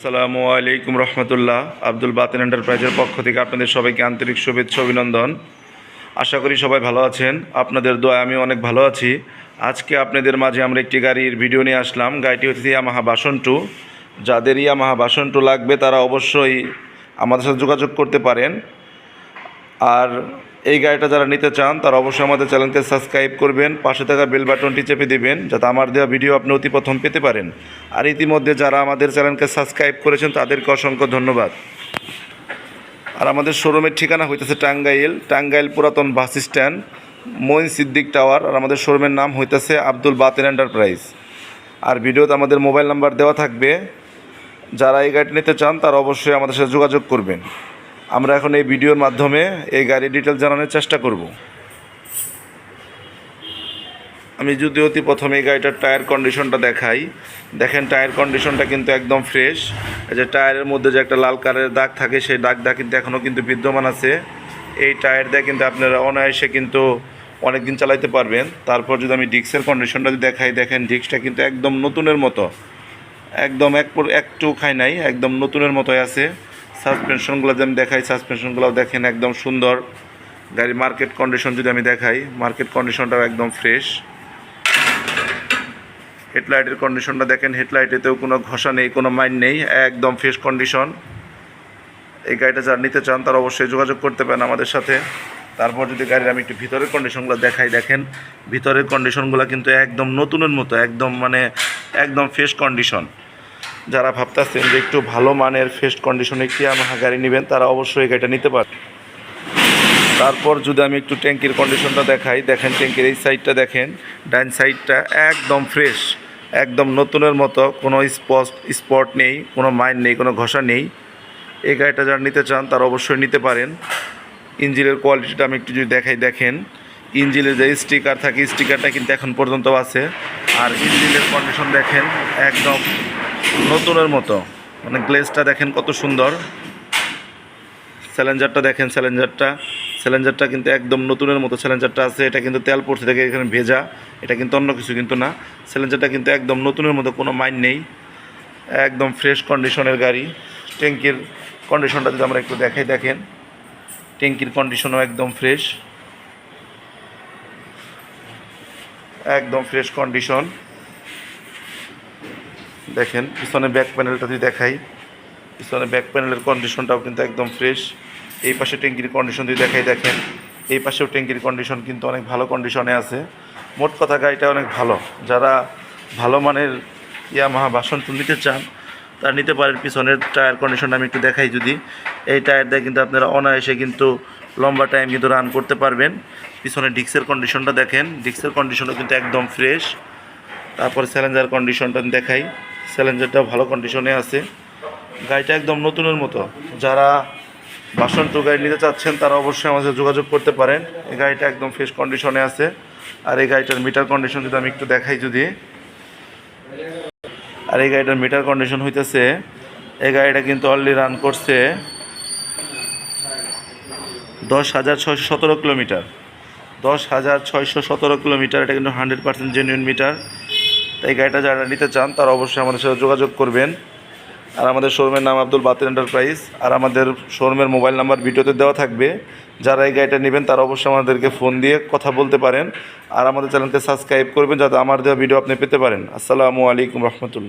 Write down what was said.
আসসালামু আলাইকুম রহমতুল্লাহ। আব্দুল বাতিন এন্টারপ্রাইজের পক্ষ থেকে আপনাদের সবাইকে আন্তরিক শুভেচ্ছা, অভিনন্দন। আশা করি সবাই ভালো আছেন। আপনাদের দোয়া আমি অনেক ভালো আছি। আজকে আপনাদের মাঝে আমরা একটি গাড়ির ভিডিও নিয়ে আসলাম। গাড়িটি হচ্ছে ইয়ামাহা বাসন টু যাদের ইয়ামাহা বাসন টু লাগবে তারা অবশ্যই আমাদের সাথে যোগাযোগ করতে পারেন। আর এই গাড়িটা যারা নিতে চান, তারা অবশ্যই আমাদের চ্যানেলকে সাবস্ক্রাইব করবেন, পাশে থাকা বেল বাটনটি চেপে দিবেন, যাতে আমার দেওয়া ভিডিও আপনি অতি প্রথম পেতে পারেন। আর ইতিমধ্যে যারা আমাদের চ্যানেলকে সাবস্ক্রাইব করেছেন, তাদেরকে অসংখ্য ধন্যবাদ। আর আমাদের শোরুমের ঠিকানা হইতেছে টাঙ্গাইল টাঙ্গাইল পুরাতন bus stand Moin Siddique tower, আর আমাদের শোরুমের নাম হইতেছে আব্দুল বাতেন এন্টারপ্রাইজ। আর ভিডিওতে আমাদের মোবাইল নাম্বার দেওয়া থাকবে। যারা এই গাড়িটি নিতে চান, তারা অবশ্যই আমাদের সাথে যোগাযোগ করবেন। আমরা এখন এই ভিডিওর মাধ্যমে এই গাড়ির ডিটেল জানানোর চেষ্টা করব। আমি যদি অতি প্রথমে এই গাড়িটার টায়ার কন্ডিশনটা দেখাই, দেখেন টায়ার কন্ডিশনটা কিন্তু একদম ফ্রেশ যে টায়ারের মধ্যে যে একটা লাল কালারের দাগ থাকে, সেই দাগটা কিন্তু এখনও কিন্তু বিদ্যমান আছে। এই টায়ার দিয়ে কিন্তু আপনারা অনায়াসে কিন্তু অনেক দিন চালাইতে পারবেন। তারপর যদি আমি ডিক্সের কন্ডিশনটা যদি দেখাই, দেখেন ডিক্সটা কিন্তু একদম নতুনের মতো। একদম এক একটু খাই নাই, একদম নতুনের মতোই আছে। সাসপেনশনগুলো যদি আমি দেখাই সাসপেনশনগুলো দেখেন একদম সুন্দর। গাড়ির মার্কেট কন্ডিশন যদি আমি দেখাই মার্কেট কন্ডিশনটাও একদম ফ্রেশ হেডলাইটের কন্ডিশনটা দেখেন হেডলাইটেতেও কোনো ঘষা নেই, কোনো মাইন নেই, একদম ফ্রেশ কন্ডিশন এই গাড়িটা যারা নিতে চান, তারা অবশ্যই যোগাযোগ করতে পারেন আমাদের সাথে। তারপর যদি গাড়ির আমি একটু ভিতরের কন্ডিশনগুলো দেখাই, দেখেন, ভিতরের কন্ডিশনগুলো কিন্তু একদম নতুনের মতো, একদম মানে একদম ফ্রেশ কন্ডিশন যারা ভাবতেছেন যে একটু ভালো মানের ফেস্ট কন্ডিশনে একটি আমার গাড়ি নেবেন, তারা অবশ্যই এই গাড়িটা নিতে পারেন তারপর যদি আমি একটু ট্যাঙ্কির কন্ডিশনটা দেখাই, দেখেন ট্যাঙ্কির এই সাইডটা দেখেন ডাইন সাইডটা একদম ফ্রেশ একদম নতুনের মতো, কোনো স্পট স্পট নেই, কোনো মাইন নেই, কোনো ঘষা নেই। এই গাড়িটা যারা নিতে চান, তারা অবশ্যই নিতে পারেন। ইঞ্জিনের কোয়ালিটিটা আমি একটু যদি দেখাই, দেখেন, ইঞ্জিনের যে স্টিকার থাকে স্টিকারটা কিন্তু এখন পর্যন্ত আছে। আর ইঞ্জিনের কন্ডিশন দেখেন, একদম নতুনের মতো। মানে গ্লেজটা দেখেন কত সুন্দর। স্যালেঞ্জারটা দেখেন স্যালেঞ্জারটা স্যালেঞ্জারটা কিন্তু একদম নতুনের মতো। স্যালেঞ্জারটা আছে, এটা কিন্তু তেল পড়ছে থেকে এখানে ভেজা। এটা কিন্তু অন্য কিছু কিন্তু না। স্যালেঞ্জারটা কিন্তু একদম নতুনের মতো, কোনো মাইন নেই। একদম ফ্রেশ কন্ডিশনের গাড়ি। ট্যাঙ্কির কন্ডিশনটা যদি আমরা একটু দেখাই, দেখেন। ট্যাঙ্কির কন্ডিশনও একদম ফ্রেশ একদম ফ্রেশ কন্ডিশন দেখেন, পিছনে ব্যাক প্যানেলটা যদি দেখাই, পিছনে ব্যাক প্যানেলের কন্ডিশনটাও কিন্তু একদম ফ্রেশ এই পাশে ট্যাঙ্কির কন্ডিশন যদি দেখাই, দেখেন, এই পাশেও ট্যাঙ্কির কন্ডিশন কিন্তু অনেক ভালো কন্ডিশনে আছে। মোট কথা গাড়িটা অনেক ভালো। যারা ভালো মানের ইয়ামাহা বাসন নিতে চান, তারা নিতে পারেন। পিছনের টায়ার কন্ডিশনটা আমি একটু দেখাই যদি। এই টায়ার দিয়ে কিন্তু আপনারা অনায়াসে কিন্তু লম্বা টাইম কিন্তু রান করতে পারবেন। পিছনে ডিক্সের কন্ডিশনটা দেখেন। ডিক্সের কন্ডিশনও কিন্তু একদম ফ্রেশ তারপরে স্যালেঞ্জার কন্ডিশনটা দেখাই। স্যালেঞ্জারটাও ভালো কন্ডিশনে আছে। গাড়িটা একদম নতুনের মতো। যারা বাসন টু গাড়ি নিতে চাচ্ছেন, তারা অবশ্যই আমাদের যোগাযোগ করতে পারেন। এই গাড়িটা একদম ফ্রেশ কন্ডিশনে আছে। আর এই গাড়িটার মিটার কন্ডিশন যদি আমি একটু দেখাই যদি। আর এই গাড়িটার মিটার কন্ডিশন হইতেছে, এই গাড়িটা কিন্তু অলরেডি রান করছে দশ হাজার ছয়শো সতেরো কিলোমিটার। দশ হাজার ছয়শো সতেরো কিলোমিটার, এটা কিন্তু হান্ড্রেড পার্সেন্ট জেনুইন মিটার তাই গাড়িটা যারা নিতে চান, তারা অবশ্যই আমাদের সাথে যোগাযোগ করবেন। আর আমাদের শোরুমের নাম আব্দুল বাতিল এন্টারপ্রাইজ। আর আমাদের শোরুমের মোবাইল নাম্বার ভিডিওতে দেওয়া থাকবে। যারা এই গাড়িটা নেবেন, তারা অবশ্যই আমাদেরকে ফোন দিয়ে কথা বলতে পারেন। আর আমাদের চ্যানেলকে সাবস্ক্রাইব করবেন, যাতে আমার দেওয়া ভিডিও আপনি পেতে পারেন। আসসালামু আলাইকুম রহমতুল্লাহ।